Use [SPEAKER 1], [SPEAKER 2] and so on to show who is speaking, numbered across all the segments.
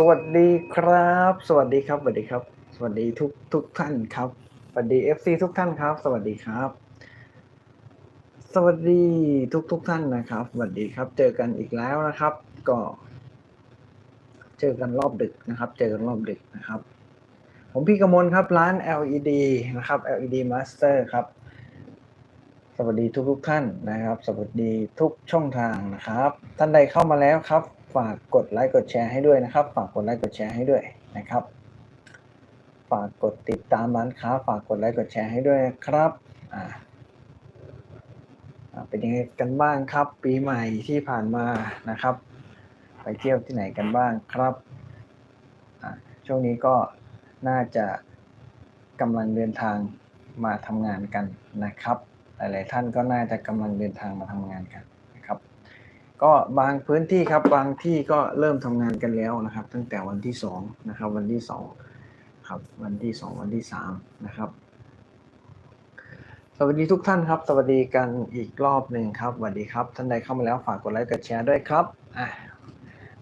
[SPEAKER 1] สวัสดีครับ สวัสดีครับ สวัสดีครับ สวัสดีทุกทุกท่านครับ สวัสดีเอฟซีทุกท่านครับ สวัสดีครับ สวัสดีทุกทุกท่านนะครับ สวัสดีครับ เจอกันอีกแล้วนะครับ ก็ เจอกันรอบดึกนะครับ เจอกันรอบดึกนะครับ ผมพี่กมลครับร้าน LED นะครับ LED Master ครับ สวัสดีทุกทุกท่านนะครับ สวัสดีทุกช่องทางนะครับ ท่านใดเข้ามาแล้วครับ ฝากกดไลค์กดแชร์ให้ด้วยนะครับ ฝากกดไลค์กดแชร์ให้ด้วยนะครับ ฝากกดติดตามร้านค้า ฝากกดไลค์กดแชร์ให้ด้วยนะครับอ่าเป็นยังไงกันบ้างครับ ปีใหม่ที่ผ่านมานะครับ ไปเที่ยวที่ไหนกันบ้างครับช่วงนี้ก็น่าจะกำลังเดินทางมาทำงานกันนะครับ หลาย ๆ ท่านก็น่าจะกำลังเดินทางมาทำงานกัน ก็บางพื้นที่ครับบางที่ก็เริ่มทำงานกันแล้วนะครับ ตั้งแต่วันที่สองนะครับ วันที่สองครับ วันที่สองวันที่สามนะครับ สวัสดีทุกท่านครับ สวัสดีกันอีกรอบหนึ่งครับสวัสดีครับ ท่านใดเข้ามาแล้วฝากกดไลค์กดแชร์ด้วยครับอะ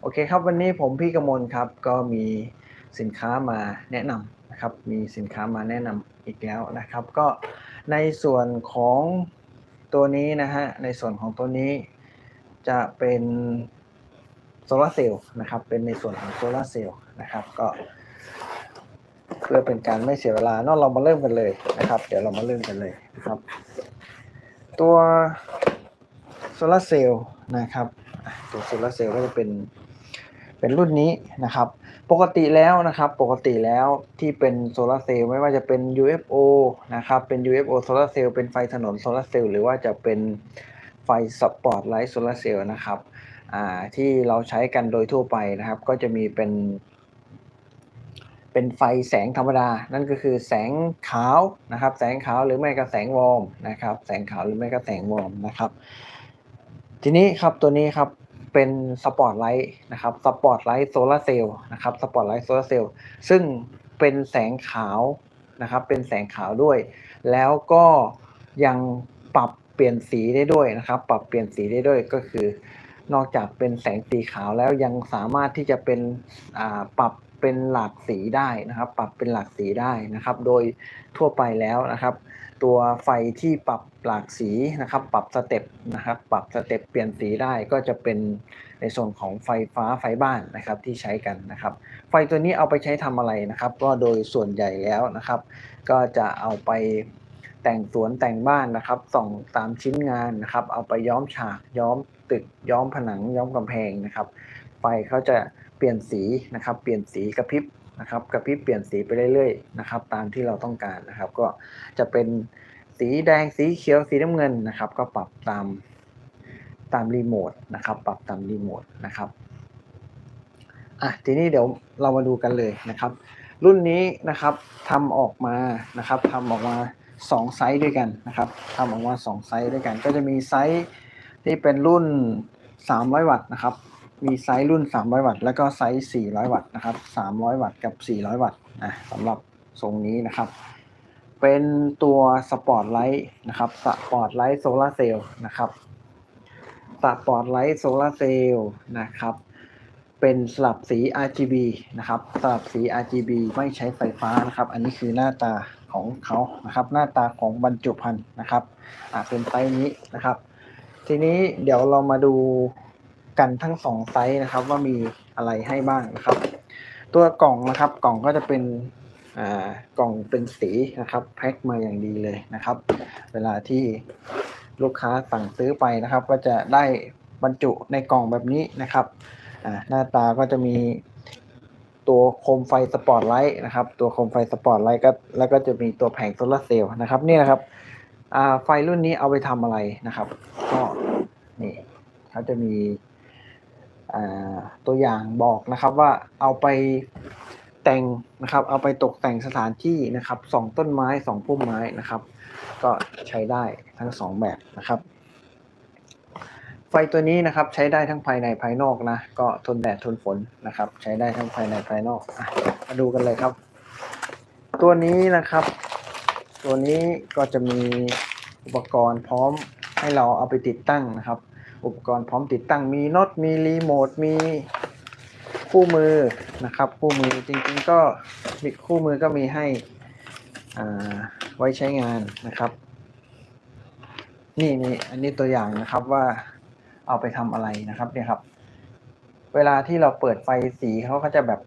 [SPEAKER 1] โอเคครับ วันนี้ผมพี่กมลครับ ก็มีสินค้ามาแนะนำนะครับ มีสินค้ามาแนะนำอีกแล้วนะครับ ก็ในส่วนของตัวนี้นะฮะในส่วนของตัวนี้ จะเป็นโซลาร์เซลล์นะครับ เป็นในส่วนของโซลาร์เซลล์นะครับ ก็เพื่อเป็นการไม่เสียเวลาเนอะเรามาเริ่มกันเลยนะครับ เดี๋ยวเรามาเริ่มกันเลยนะครับ ตัวโซลาร์เซลล์นะครับตัวโซลาร์เซลล์ก็จะเป็นเป็นรุ่นนี้นะครับ ปกติแล้วนะครับ ปกติแล้วที่เป็นโซลาร์เซลล์ไม่ว่าจะเป็น UFO นะครับ เป็น UFO โซลาร์เซลล์เป็นไฟถนนโซลาร์เซลล์หรือว่าจะเป็น ไฟสปอร์ตไลท์โซลาร์เซลล์นะครับอ่าที่เราใช้กันโดยทั่วไปนะครับ ก็จะมีเป็น เป็นไฟแสงธรรมดา นั่นก็คือแสงขาวนะครับ แสงขาวหรือไม่ก็แสงวอร์มนะครับ แสงขาวหรือไม่ก็แสงวอร์มนะครับ ทีนี้ครับตัวนี้ครับเป็นสปอตไลท์นะครับสปอตไลท์โซลาเซลล์นะครับสปอตไลท์โซลาเซลล์ซึ่งเป็นแสงขาวนะครับ เป็นแสงขาวด้วย แล้วก็ยังปรับ เปลี่ยนสีได้ด้วยนะครับ ปรับเปลี่ยนสีได้ด้วยก็คือ นอกจากเป็นแสงสีขาวแล้วยังสามารถที่จะเป็นปรับเป็นหลากสีได้นะครับ ปรับเป็นหลากสีได้นะครับ โดยทั่วไปแล้วนะครับ ตัวไฟที่ปรับหลากสีนะครับ ปรับสเต็ปนะครับ ปรับสเต็ปเปลี่ยนสีได้ก็จะเป็นในส่วนของไฟฟ้าไฟบ้านนะครับที่ใช้กันนะครับ ไฟตัวนี้เอาไปใช้ทำอะไรนะครับ ก็โดยส่วนใหญ่แล้วนะครับ ก็จะเอาไป แต่งสวนแต่งบ้านนะครับส่องตามชิ้นงานนะครับ เอาไปย้อมฉากย้อมตึกย้อมผนังย้อมกำแพงนะครับ ไฟเขาจะเปลี่ยนสีนะครับ เปลี่ยนสีกระพริบนะครับกระพริบเปลี่ยนสีไปเรื่อยๆนะครับ ตามที่เราต้องการนะครับ ก็จะเป็นสีแดงสีเขียวสีน้ำเงินนะครับ ก็ปรับตามตามรีโมทนะครับ ปรับตามรีโมทนะครับอะทีนี้เดี๋ยวเรามาดูกันเลยนะครับ รุ่นนี้นะครับทำออกมานะครับทำออกมา สองไซส์ด้วยกันนะครับทำออกมาสองไซส์ด้วยกัน ก็จะมีไซส์ที่เป็นรุ่น 300 วัตต์นะครับ มีไซส์รุ่น 300 วัตต์ แล้วก็ไซส์ 400 วัตต์นะครับ 300 วัตต์กับ 400 วัตต์นะสำหรับทรงนี้นะครับ เป็นตัวสปอตไลท์นะครับ สปอตไลท์โซลาเซลล์นะครับ สปอตไลท์โซลาเซลล์นะครับ เป็นสลับสี RGB นะครับ สลับสี RGB ไม่ใช้ไฟฟ้านะครับ อันนี้คือหน้าตา ของเขานะครับหน้าตาของบรรจุภัณฑ์นะครับอ่าเป็นไซส์นี้นะครับ ทีนี้เดี๋ยวเรามาดูกันทั้งสองไซส์นะครับ ว่ามีอะไรให้บ้างนะครับ ตัวกล่องนะครับกล่องก็จะเป็นอ่ากล่องเป็นสีนะครับแพ็คมาอย่างดีเลยนะครับ เวลาที่ลูกค้าสั่งซื้อไปนะครับ ก็จะได้บรรจุในกล่องแบบนี้นะครับอ่าหน้าตาก็จะมี ตัวโคมไฟสปอตไลท์นะครับตัวโคมไฟสปอตไลท์ก็แล้วก็จะมีตัวแผงโซลาร์เซลล์นะครับนี่นะครับไฟรุ่นนี้เอาไปทำอะไรนะครับ ก็นี่เขาจะมีตัวอย่างบอกนะครับว่าเอาไปแต่งนะครับ เอาไปตกแต่งสถานที่นะครับสองต้นไม้สองพุ่มไม้นะครับ ก็ใช้ได้ทั้งสองแบบนะครับ ไฟตัวนี้นะครับใช้ได้ทั้งภายในภายนอกนะ ก็ทนแดดทนฝนนะครับ ใช้ได้ทั้งภายในภายนอกอมาดูกันเลยครับ ตัวนี้นะครับ ตัวนี้ก็จะมีอุปกรณ์พร้อมให้เราเอาไปติดตั้งนะครับ อุปกรณ์พร้อมติดตั้งมีน็อตมีรีโมทมีคู่มือนะครับ คู่มือจริงๆก็มีคู่มือก็มีให้ไว้ใช้งานนะครับ นี่นี่อันนี้ตัวอย่างนะครับว่า เอาไปทำอะไรนะครับเนี่ยครับ เวลาที่เราเปิดไฟสีเขาก็จะแบบ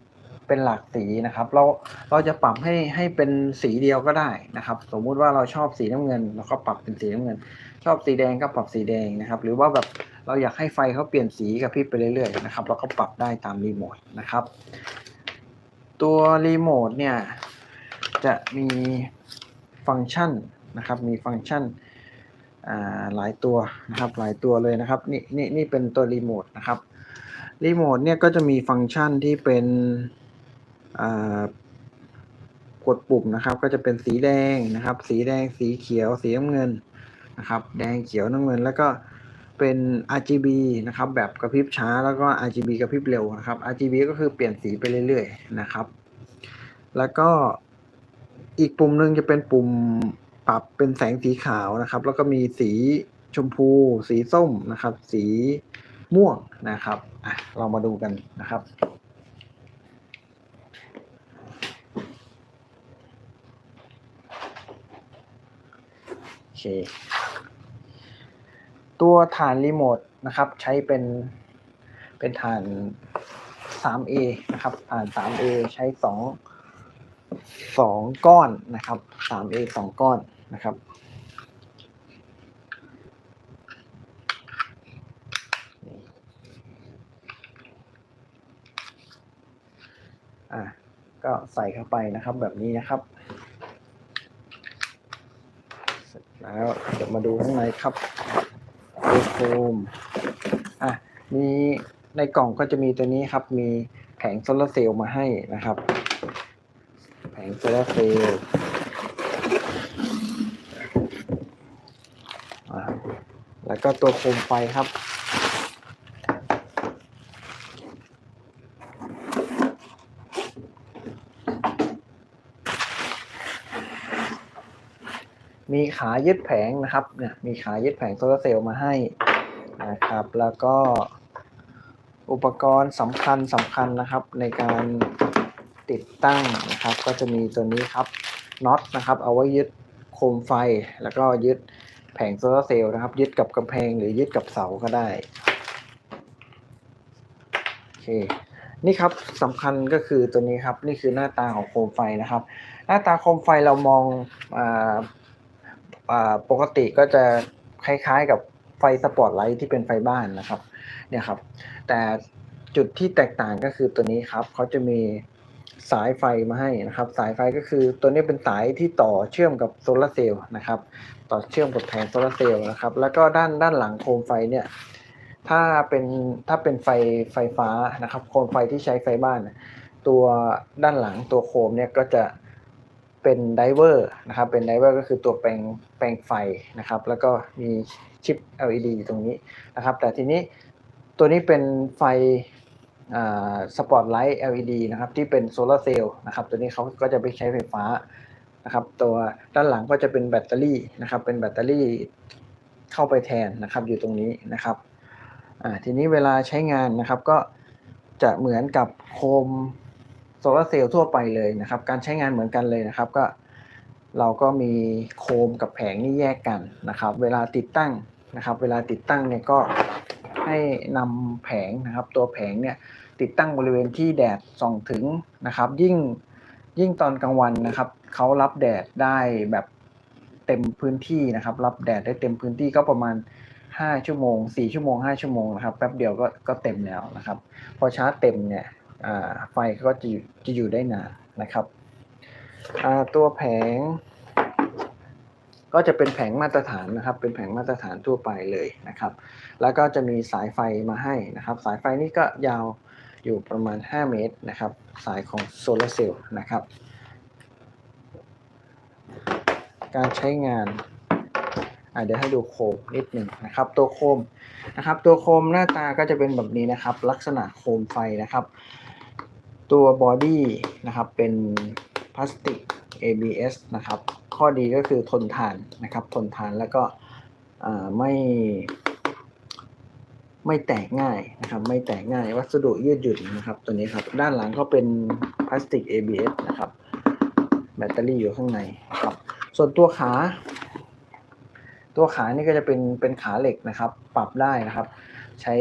[SPEAKER 1] เป็นหลากสีนะครับ เราเราจะปรับให้ให้เป็นสีเดียวก็ได้นะครับ สมมุติว่าเราชอบสีน้ำเงินเราก็ปรับเป็นสีน้ำเงิน ชอบสีแดงก็ปรับสีแดงนะครับ หรือว่าแบบเราอยากให้ไฟเขาเปลี่ยนสีกับพริบไปเรื่อยๆนะครับเราก็ปรับได้ตามรีโมทนะครับ ตัวรีโมทเนี่ยจะมีฟังก์ชันนะครับ มีฟังก์ชัน หลายตัวนะครับหลายตัวเลยนะครับนี่นี่นี่เป็นตัวรีโมทนะครับรีโมทเนี่ยก็จะมีฟังก์ชันที่เป็นกดปุ่มนะครับ ก็จะเป็นสีแดงนะครับ สีแดงสีเขียวสีน้ำเงินนะครับ แดงเขียวน้ำเงิน แล้วก็เป็น RGB นะครับ แบบกระพริบช้าแล้วก็ RGB กระพริบเร็วนะครับ RGB ก็คือเปลี่ยนสีไปเรื่อยๆนะครับ แล้วก็อีกปุ่มหนึ่งจะเป็นปุ่ม ปรับเป็นแสงสีขาวนะครับ แล้วก็มีสีชมพู สีส้มนะครับ สีม่วงนะครับอะเรามาดูกันนะครับโอเคตัวฐานรีโมทนะครับใช้เป็นเป็นฐาน 3A นะครับฐาน 3A ใช้สองสองก้อนนะครับ 3A สองก้อน นะครับ อะก็ใส่เข้าไปนะครับแบบนี้นะครับ เสร็จแล้วเดี๋ยวมาดูข้างในครับดูโฟมอะมีในกล่องก็จะมีตัวนี้ครับ มีแผงโซลาเซลล์มาให้นะครับ แผงโซลาเซลล์อะ แล้วก็ตัวโคมไฟครับ มีขายึดแผงนะครับเนี่ยมีขายึดแผงโซลาร์เซลล์มาให้นะครับ แล้วก็อุปกรณ์สำคัญสำคัญนะครับในการติดตั้งนะครับ ก็จะมีตัวนี้ครับน็อตนะครับ เอาไว้ยึดโคมไฟแล้วก็ยึด แผงโซลาร์เซลล์นะครับ ยึดกับกำแพงหรือยึดกับเสาก็ได้โอเคนี่ครับสำคัญก็คือตัวนี้ครับนี่คือหน้าตาของโคมไฟนะครับ หน้าตาโคมไฟเรามองออปกติก็จะคล้ายๆกับไฟสปอตไลท์ที่เป็นไฟบ้านนะครับเนี่ยครับ แต่จุดที่แตกต่างก็คือตัวนี้ครับเขาจะมีสายไฟมาให้นะครับ สายไฟก็คือตัวนี้เป็นสายที่ต่อเชื่อมกับโซลาร์เซลล์นะครับ ต่อเชื่อมกับแผงโซลาร์เซลล์นะครับ แล้วก็ด้านด้านหลังโคมไฟเนี่ย ถ้าเป็นถ้าเป็นไฟไฟฟ้านะครับ โคมไฟที่ใช้ไฟบ้าน ตัวด้านหลังตัวโคมเนี่ยก็จะเป็นไดเวอร์นะครับ เป็นไดเวอร์ก็คือตัวแปลงแปลงไฟนะครับ แล้วก็มีชิป LED อยู่ตรงนี้นะครับ แต่ทีนี้ตัวนี้เป็นไฟสปอตไลท์ LED นะครับ ที่เป็นโซลาร์เซลล์นะครับ ตัวนี้เขาก็จะไปใช้ไฟฟ้า นะครับ ตัวด้านหลังก็จะเป็นแบตเตอรี่นะครับ เป็นแบตเตอรี่เข้าไปแทนนะครับ อยู่ตรงนี้นะครับทีนี้เวลาใช้งานนะครับก็จะเหมือนกับโคมโซลาเซลล์ทั่วไปเลยนะครับ การใช้งานเหมือนกันเลยนะครับ ก็เราก็มีโคมกับแผงนี่แยกกันนะครับ เวลาติดตั้งนะครับ เวลาติดตั้งเนี่ยก็ให้นำแผงนะครับ ตัวแผงเนี่ยติดตั้งบริเวณที่แดดส่องถึงนะครับ ยิ่งยิ่งตอนกลางวันนะครับ เขารับแดดได้แบบเต็มพื้นที่นะครับ รับแดดได้เต็มพื้นที่ก็ประมาณ 5 ชั่วโมง 4 ชั่วโมง 5 ชั่วโมงนะครับแป๊บเดียวก็ก็เต็มแล้วนะครับ พอชาร์จเต็มเนี่ยไฟก็จะอยู่จะอยู่ได้นานนะครับตัวแผง ก็จะเป็นแผงมาตรฐานนะครับ เป็นแผงมาตรฐานทั่วไปเลยนะครับ แล้วก็จะมีสายไฟมาให้นะครับ สายไฟนี่ก็ยาวอยู่ประมาณ 5 เมตรนะครับ สายของโซลาร์เซลล์นะครับ การใช้งานเดี๋ยวให้ดูโคมนิดหนึ่งนะครับ ตัวโคมนะครับ ตัวโคมหน้าตาก็จะเป็นแบบนี้นะครับ ลักษณะโคมไฟนะครับ ตัวบอดี้นะครับเป็นพลาสติก ABS นะครับ ข้อดีก็คือทนทานนะครับ ทนทานแล้วก็ไม่ไม่แตกง่ายนะครับ ไม่แตกง่ายวัสดุยืดหยุ่นนะครับ ตัวนี้ครับ ด้านหลังก็เป็นพลาสติก ABS นะครับ แบตเตอรี่อยู่ข้างในนะครับ ส่วนตัวขา ตัวขานี่ก็จะเป็นเป็นขาเหล็กนะครับ ปรับได้นะครับ ใช้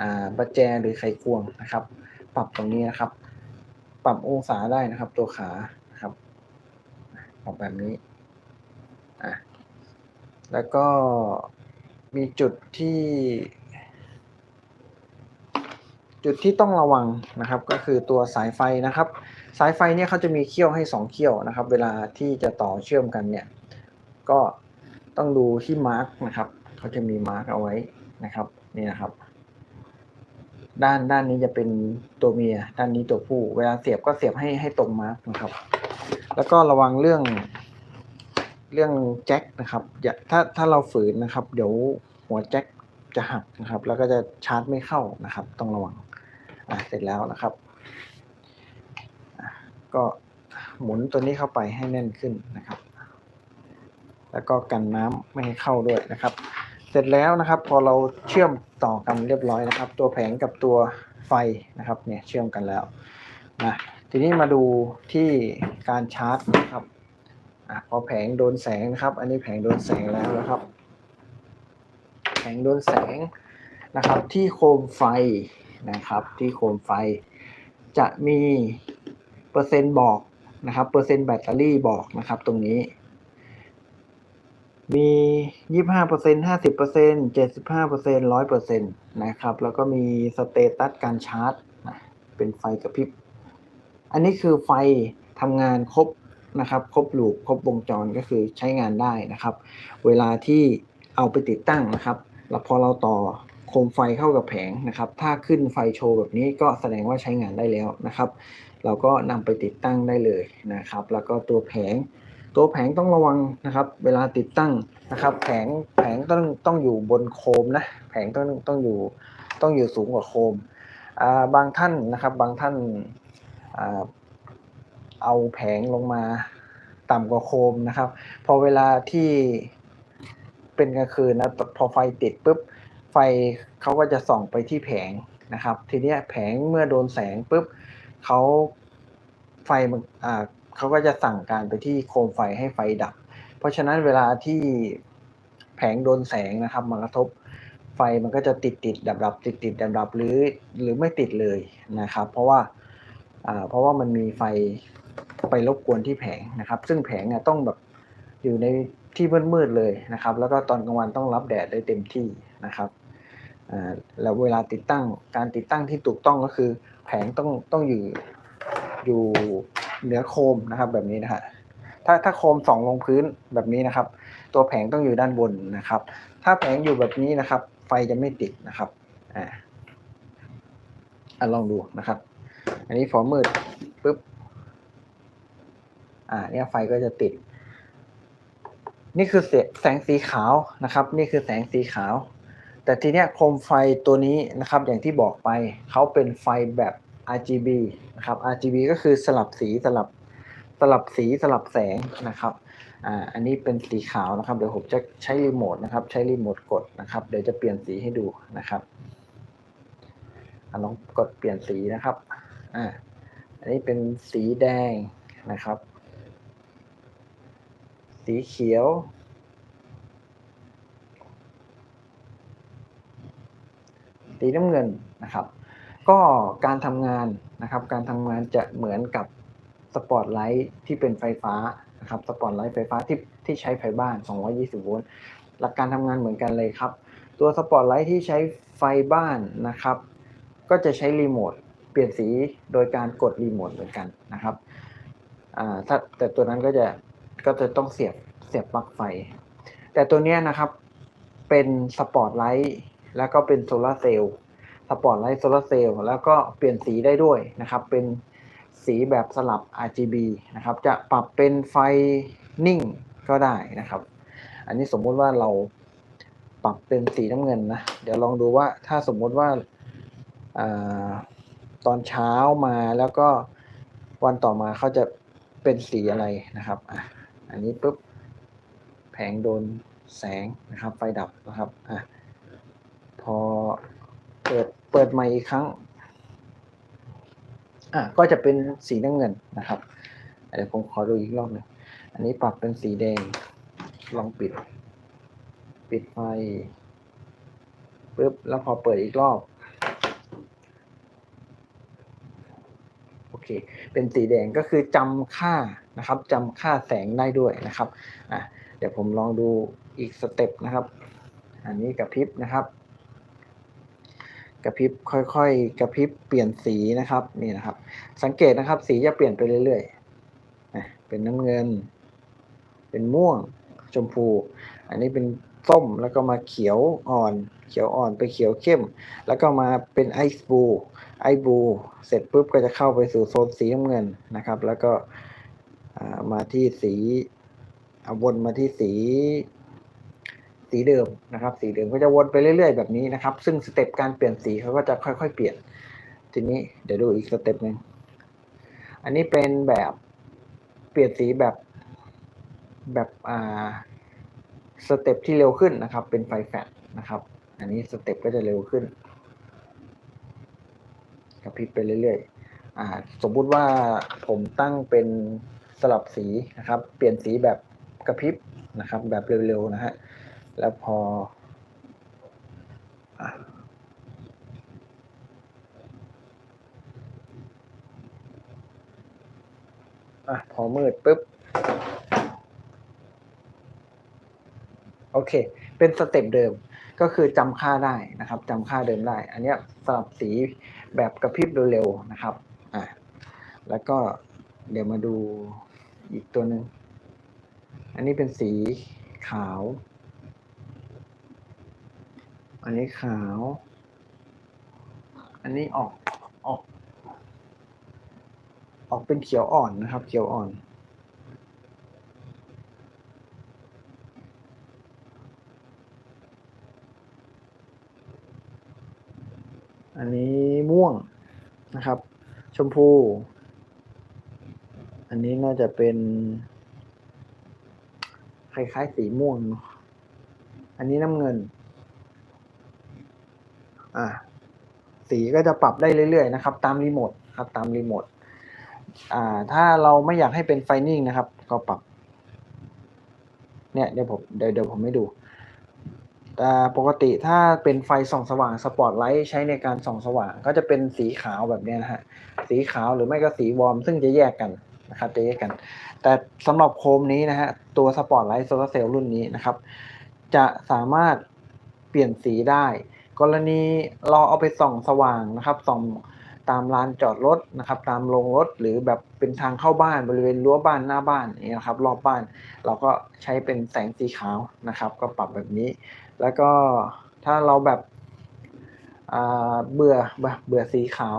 [SPEAKER 1] อ่าประแจหรือไขควงนะครับ ปรับตรงนี้นะครับ ปรับองศาได้นะครับ ตัวขานะครับปรับแบบนี้อะแล้วก็มีจุดที่ จุดที่ต้องระวังนะครับ ก็คือตัวสายไฟนะครับ สายไฟเนี่ยเขาจะมีเขี้ยวให้สองเขี้ยวนะครับ เวลาที่จะต่อเชื่อมกันเนี่ย ก็ต้องดูที่มาร์กนะครับเขาจะมีมาร์กเอาไว้นะครับนี่นะครับ ด้านด้านนี้จะเป็นตัวเมีย ด้านนี้ตัวผู้ เวลาเสียบก็เสียบให้ให้ตรงมาร์กนะครับ แล้วก็ระวังเรื่องเรื่องแจ็คนะครับอย่าถ้าถ้าเราฝืนนะครับ เดี๋ยวหัวแจ็คจะหักนะครับ แล้วก็จะชาร์จไม่เข้านะครับ ต้องระวังอะเสร็จแล้วนะครับ ก็หมุนตัวนี้เข้าไปให้แน่นขึ้นนะครับ แล้วก็กันน้ำไม่ให้เข้าด้วยนะครับ เสร็จแล้วนะครับ พอเราเชื่อมต่อกันเรียบร้อยนะครับ ตัวแผงกับตัวไฟนะครับเนี่ยเชื่อมกันแล้วนะทีนี้มาดูที่การชาร์จนะครับอพอแผงโดนแสงนะครับ อันนี้แผงโดนแสงแล้วนะครับ แผงโดนแสงนะครับ ที่โคมไฟนะครับ ที่โคมไฟจะมี อร์เซ็นต์บอกนะครับ เปอร์เซ็นต์แบตเตอรี่บอกนะครับ ตรงนี้ มียี่ห้าเปอร์เซ็นห้าสิบเปอร์เซ็นเจ็ดสิบห้าเปอร์เซ็นร้อยเปอร์เซ็นตนะครับ แล้วก็มีสเตตัสการชาร์จนะเป็นไฟกระพริบ อันนี้คือไฟทำงานครบนะครับ ครบลูปครบวงจรก็คือใช้งานได้นะครับ เวลาที่เอาไปติดตั้งนะครับ แล้วพอเราต่อโคมไฟเข้ากับแผงนะครับ ถ้าขึ้นไฟโชว์แบบนี้ก็แสดงว่าใช้งานได้แล้วนะครับ เราก็นำไปติดตั้งได้เลยนะครับ แล้วก็ตัวแผง ตัวแผงต้องระวังนะครับ เวลาติดตั้งนะครับ แผงแผงต้องต้องอยู่บนโคมนะ แผงต้องต้องอยู่ต้องอยู่สูงกว่าโคมอ่าบางท่านนะครับบางท่านอ่าเอาแผงลงมาต่ำกว่าโคมนะครับ พอเวลาที่เป็นกลางคืนนะพอไฟติดปุ๊บไฟเขาก็จะส่องไปที่แผงนะครับ ทีเนี้ยแผงเมื่อโดนแสงปุ๊บ เขาไฟมันอ่าเขาก็จะสั่งการไปที่โคมไฟให้ไฟดับ เพราะฉะนั้นเวลาที่แผงโดนแสงนะครับมากระทบไฟมันก็จะติดติดดับดับติดติดดับดับหรือหรือไม่ติดเลยนะครับ เพราะว่าอ่าเพราะว่ามันมีไฟไปรบกวนที่แผงนะครับ ซึ่งแผงเนี่ยต้องแบบอยู่ในที่มืดๆเลยนะครับ แล้วก็ตอนกลางวันต้องรับแดดได้เต็มที่นะครับ แล้วเวลาติดตั้งการติดตั้งที่ถูกต้องก็คือ แผงต้องต้องอยู่อยู่เหนือโคมนะครับแบบนี้นะฮะถ้าถ้าโคมส่องลงพื้นแบบนี้นะครับ ตัวแผงต้องอยู่ด้านบนนะครับ ถ้าแผงอยู่แบบนี้นะครับ ไฟจะไม่ติดนะครับอ่าลองดูนะครับ อันนี้พอมืดปุ๊บอ่าเนี่ยไฟก็จะติด นี่คือแสงสีขาวนะครับ นี่คือแสงสีขาว แต่ทีเนี้ยโคมไฟตัวนี้นะครับอย่างที่บอกไปเขาเป็นไฟแบบ RGB นะครับ RGB ก็คือสลับสีสลับสลับสีสลับแสงนะครับอ่าอันนี้เป็นสีขาวนะครับ เดี๋ยวผมจะใช้รีโมทนะครับ ใช้รีโมทกดนะครับ เดี๋ยวจะเปลี่ยนสีให้ดูนะครับอลองกดเปลี่ยนสีนะครับอ่าอันนี้เป็นสีแดงนะครับ สีเขียว สีน้ำเงินนะครับ ก็การทำงานนะครับ การทำงานจะเหมือนกับสปอตไลท์ที่เป็นไฟฟ้านะครับสปอตไลท์ไฟฟ้าที่ที่ใช้ไฟบ้าน 220 โวลต์หลักการทำงานเหมือนกันเลยครับ ตัวสปอตไลท์ที่ใช้ไฟบ้านนะครับ ก็จะใช้รีโมทเปลี่ยนสีโดยการกดรีโมทเหมือนกันนะครับถ้าแต่ตัวนั้นก็จะก็จะต้องเสียบเสียบปลั๊กไฟ แต่ตัวนี้นะครับเป็นสปอตไลท์ แล้วก็เป็นโซลาร์เซลล์สปอตไลท์โซลาร์เซลล์แล้วก็เปลี่ยนสีได้ด้วยนะครับ เป็นสีแบบสลับ RGB นะครับ จะปรับเป็นไฟนิ่งก็ได้นะครับ อันนี้สมมุติว่าเราปรับเป็นสีน้ำเงินนะ เดี๋ยวลองดูว่าถ้าสมมุติว่าอาตอนเช้ามาแล้วก็วันต่อมาเขาจะเป็นสีอะไรนะครับอะอันนี้ปุ๊บแผงโดนแสงนะครับ ไฟดับนะครับอะ อเปิดเปิดใหม่อีกครั้งอะก็จะเป็นสีน้ำเงินนะครับเดี๋ยวผมขอดูอีกรอบหนึ่งอันนี้ปรับเป็นสีแดง ลองปิด ปิดไฟปุ๊บแล้วพอเปิดอีกรอบ โอเค เป็นสีแดงก็คือจำค่านะครับจำค่าแสงได้ด้วยนะครับอะเดี๋ยวผมลองดูอีกสเต็ปนะครับ อันนี้กระพริบนะครับ กระพริบค่อยๆ กระพริบเปลี่ยนสีนะครับนี่นะครับ สังเกตนะครับสีจะเปลี่ยนไปเรื่อยๆเป็นน้ำเงิน เป็นม่วงชมพู อันนี้เป็นส้มแล้วก็มาเขียวอ่อน เขียวอ่อนไปเขียวเข้ม แล้วก็มาเป็นไอซ์บลูไอซ์บลูเสร็จปุ๊บก็จะเข้าไปสู่โซนสีน้ำเงินนะครับ แล้วก็ามาที่สีอ่าวนมาที่สี สีเดิมนะครับ สีเดิมก็จะวนไปเรื่อย ๆ แบบนี้นะครับ ซึ่งสเต็ปการเปลี่ยนสีเขาก็จะค่อย ๆ เปลี่ยน ทีนี้เดี๋ยวดูอีกสเต็ปหนึ่งอันนี้เป็นแบบเปลี่ยนสีแบบแบบอ่าสเต็ปที่เร็วขึ้นนะครับ เป็นไฟแฟลชนะครับ อันนี้สเต็ปก็จะเร็วขึ้นกระพริบไปเรื่อยๆอ่าสมมุติว่าผมตั้งเป็นสลับสีนะครับ เปลี่ยนสีแบบกระพริบนะครับ แบบเร็วๆนะฮะ แล้วพออะพอมืดปุ๊บ โอเค เป็นสเต็ปเดิมก็คือจำค่าได้นะครับจำค่าเดิมได้ อันนี้สลับสีแบบกระพริบเร็วๆนะครับอะแล้วก็เดี๋ยวมาดูอีกตัวหนึ่ง อันนี้เป็นสีขาว อันนี้ขาว อันนี้ออกออก ออกเป็นเขียวอ่อนนะครับ เขียวอ่อนอันนี้ม่วงนะครับ ชมพู อันนี้น่าจะเป็น คล้ายๆสีม่วง อันนี้น้ำเงิน อ่าสีก็จะปรับได้เรื่อยๆนะครับ ตามรีโมทครับตามรีโมทอ่าถ้าเราไม่อยากให้เป็นไฟนิ่งนะครับ ก็ปรับ เนี่ยเดี๋ยวผมเดี๋ยวเดี๋ยวผมให้ดูแต่ปกติถ้าเป็นไฟส่องสว่างสปอตไลท์ใช้ในการส่องสว่าง ก็จะเป็นสีขาวแบบนี้นะฮะสีขาวหรือไม่ก็สีวอร์ม ซึ่งจะแยกกันนะครับจะแยกกัน แต่สำหรับโคมนี้นะฮะตัวสปอตไลท์โซลาร์เซลล์รุ่นนี้นะครับ จะสามารถเปลี่ยนสีได้ กรณีเราเอาไปส่องสว่างนะครับส่องตามลานจอดรถนะครับ ตามโรงรถหรือแบบเป็นทางเข้าบ้านบริเวณรั้วบ้านหน้าบ้านอย่นะครับ รอบบ้านเราก็ใช้เป็นแสงสีขาวนะครับ ก็ปรับแบบนี้ แล้วก็ถ้าเราแบบเบื่อเบื่อสีขาว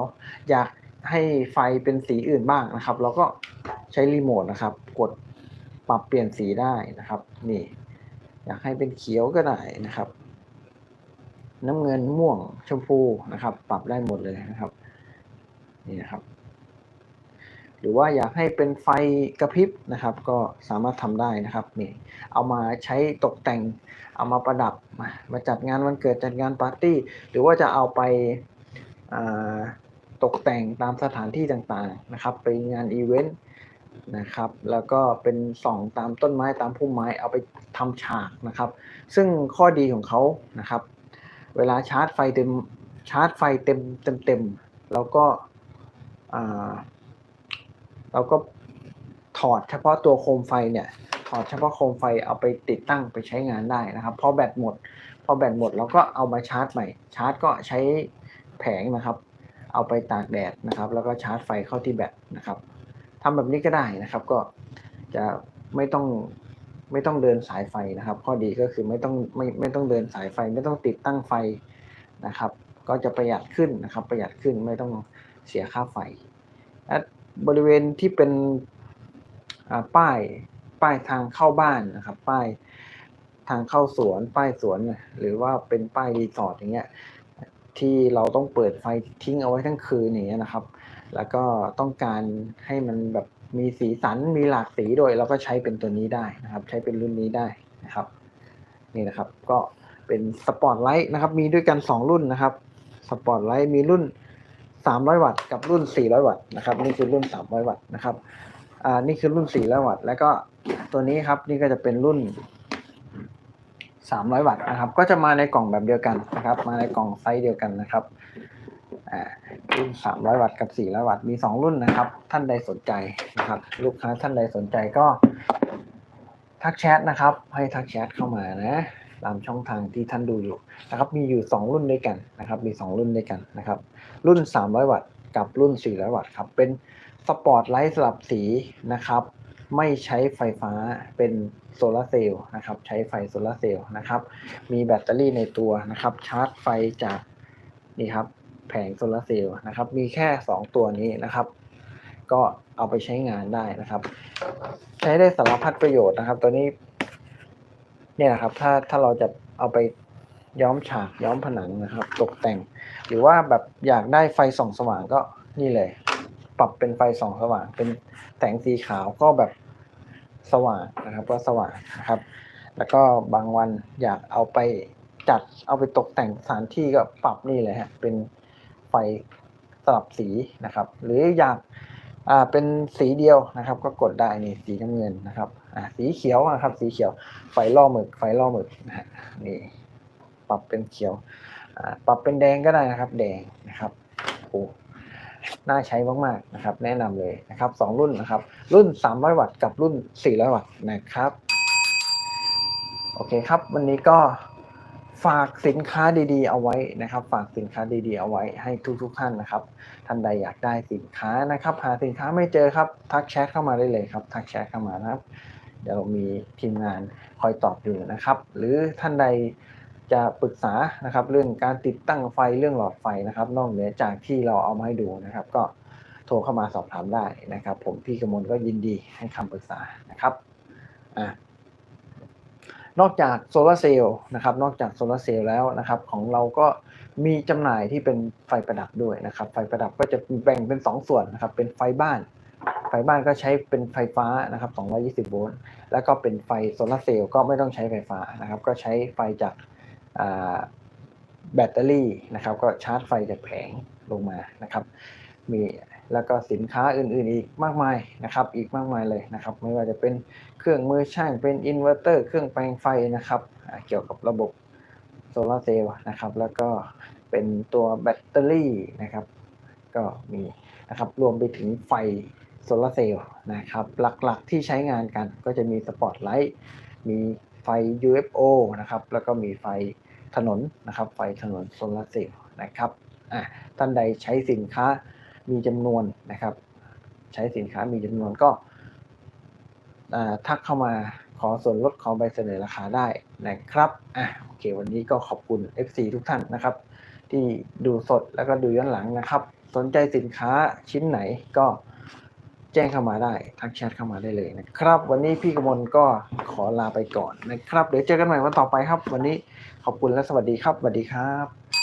[SPEAKER 1] อยากให้ไฟเป็นสีอื่นบ้างนะครับ เราก็ใช้รีโมทนะครับ กดปรับเปลี่ยนสีได้นะครับ นี่ อยากให้เป็นเขียวก็ได้นะครับ น้ำเงินม่วงชมพูนะครับ ปรับได้หมดเลยนะครับนี่นะครับ หรือว่าอยากให้เป็นไฟกระพริบนะครับ ก็สามารถทำได้นะครับนี่เอามาใช้ตกแต่ง เอามาประดับมามาจัดงานวันเกิดจัดงานปาร์ตี้ หรือว่าจะเอาไปาตกแต่งตามสถานที่ต่างๆนะครับ ไปงานอีเวนต์นะครับ แล้วก็เป็นส่องตามต้นไม้ตามพุ่มไม้เอาไปทำฉากนะครับ ซึ่งข้อดีของเขานะครับ เวลาชาร์จไฟเต็มชาร์จไฟเต็มเต็มเต็มแล้วก็อ่าเราก็ถอดเฉพาะตัวโคมไฟเนี่ย ถอดเฉพาะโคมไฟเอาไปติดตั้งไปใช้งานได้นะครับ พอแบตหมด พอแบตหมดเราก็เอามาชาร์จใหม่ ชาร์จก็ใช้แผงนะครับ เอาไปตากแดดนะครับ แล้วก็ชาร์จไฟเข้าที่แบตนะครับทำแบบนี้ก็ได้นะครับ ก็จะไม่ต้อง ไม่ต้องเดินสายไฟนะครับ ข้อดีก็คือไม่ต้องไม่ไม่ต้องเดินสายไฟ ไม่ต้องติดตั้งไฟนะครับ ก็จะประหยัดขึ้นนะครับ ประหยัดขึ้นไม่ต้องเสียค่าไฟและบริเวณที่เป็นป้ายป้ายทางเข้าบ้านนะครับ ป้ายทางเข้าสวนป้ายสวน หรือว่าเป็นป้ายรีสอร์ทอย่างเงี้ยที่เราต้องเปิดไฟทิ้งเอาไว้ทั้งคืนอย่างเงี้ยนะครับ แล้วก็ต้องการให้มันแบบ มีสีสันมีหลากสีโดยเราก็ใช้เป็นตัวนี้ได้นะครับ ใช้เป็นรุ่นนี้ได้นะครับ นี่นะครับก็เป็นสปอตไลท์นะครับ มีด้วยกัน 2 รุ่นนะครับสปอร์ตไลท์มีรุ่น 300 วัตต์กับรุ่น 400 วัตต์นะครับ นี่คือรุ่น 300 วัตต์นะครับอ่านี่คือรุ่น 400 วัตต์แล้วก็ตัวนี้ครับนี่ก็จะเป็นรุ่น 300 วัตต์นะครับ ก็จะมาในกล่องแบบเดียวกันนะครับ มาในกล่องไซส์เดียวกันนะครับ รุ่น 300 วัตต์กับ 400 วัตต์ มี 2 รุ่นนะครับ ท่านใดสนใจนะครับ ลูกค้าท่านใดสนใจก็ ทักแชทนะครับ ให้ทักแชทเข้ามานะตามช่องทางที่ท่านดูอยู่นะครับ มีอยู่ 2 รุ่นด้วยกันนะครับ มี 2 รุ่นด้วยกันนะครับ รุ่น 300 วัตต์กับรุ่น 400 วัตต์ครับ เป็นสปอร์ตไลท์สลับสีนะครับ ไม่ใช้ไฟฟ้า เป็นโซลาเซลล์นะครับ ใช้ไฟโซลาเซลล์นะครับ มีแบตเตอรี่ในตัวนะครับ ชาร์จไฟจากนี่ครับ แผงโซลาร์เซลล์นะครับ มีแค่ 2 ตัวนี้นะครับ ก็เอาไปใช้งานได้นะครับ ใช้ได้สารพัดประโยชน์นะครับ ตัวนี้ เนี่ยนะครับ ถ้าถ้าเราจะเอาไปย้อมฉากย้อมผนังนะครับ ตกแต่ง หรือว่าแบบอยากได้ไฟส่องสว่างก็นี่เลย ปรับเป็นไฟส่องสว่าง เป็นแสงสีขาวก็แบบสว่างนะครับ ก็สว่างนะครับ แล้วก็บางวันอยากเอาไปจัดเอาไปตกแต่งสถานที่ก็ปรับนี่เลยฮะเป็น ไฟสลับสีนะครับ หรืออยากอ่าเป็นสีเดียวนะครับ ก็กดได้นี่สีน้ำเงินนะครับอ่าสีเขียวนะครับ สีเขียวไฟล่อหมึกไฟล่อหมึกนะนี่ปรับเป็นเขียวอ่าปรับเป็นแดงก็ได้นะครับ แดงนะครับโอ้น่าใช้มากๆนะครับ แนะนำเลยนะครับสองรุ่นนะครับ รุ่น 300 วัตต์กับรุ่น 400 วัตต์นะครับ โอเคครับ วันนี้ก็ ฝากสินค้าดีๆ เอาไว้นะครับ ฝากสินค้าดีๆ เอาไว้ให้ทุกๆท่านนะครับ ท่านใดอยากได้สินค้านะครับ หาสินค้าไม่เจอครับ ทักแชทเข้ามาได้เลยครับ ทักแชทเข้ามานะครับ เดี๋ยวมีทีมงานคอยตอบอยู่นะครับ หรือท่านใดจะปรึกษานะครับ เรื่องการติดตั้งไฟเรื่องหลอดไฟนะครับ นอกเหนือจากที่เราเอามาให้ดูนะครับ ก็โทรเข้ามาสอบถามได้นะครับ ผมพี่กมลก็ยินดีให้คำปรึกษานะครับอะ นอกจากโซลาร์เซลล์นะครับ นอกจากโซลาร์เซลล์แล้วนะครับ ของเราก็มีจำหน่ายที่เป็นไฟประดับด้วยนะครับ ไฟประดับก็จะแบ่งเป็น 2 ส่วนนะครับ เป็นไฟบ้าน ไฟบ้านก็ใช้เป็นไฟฟ้านะครับ 220 โวลต์ แล้วก็เป็นไฟโซลาร์เซลล์ก็ไม่ต้องใช้ไฟฟ้านะครับ ก็ใช้ไฟจากแบตเตอรี่นะครับ ก็ชาร์จไฟจากแผงลงมานะครับ มีแล้วก็สินค้าอื่นๆอีกมากมายนะครับ อีกมากมายเลยนะครับ ไม่ว่าจะเป็น เครื่องมือช่างเป็นอินเวอร์เตอร์เครื่องแปลงไฟนะครับเกี่ยวกับระบบโซลาร์เซลล์นะครับ แล้วก็เป็นตัวแบตเตอรี่นะครับ ก็มีนะครับรวมไปถึงไฟโซลาร์เซลล์นะครับ หลักๆที่ใช้งานกันก็จะมีสปอตไลท์มีไฟ UFO นะครับ แล้วก็มีไฟถนนนะครับ ไฟถนนโซลาร์เซลล์นะครับอะท่านใดใช้สินค้ามีจำนวนนะครับ ใช้สินค้ามีจำนวนก็ ทักเข้ามาขอส่วนลดขอใบเสนอราคาได้นะครับอะโอเค วันนี้ก็ขอบคุณ FC ทุกท่านนะครับ ที่ดูสดแล้วก็ดูย้อนหลังนะครับ สนใจสินค้าชิ้นไหนก็แจ้งเข้ามาได้ทักแชทเข้ามาได้เลยนะครับ วันนี้พี่กมลก็ขอลาไปก่อนนะครับ เดี๋ยวเจอกันใหม่วันต่อไปครับ วันนี้ขอบคุณและสวัสดีครับสวัสดีครับ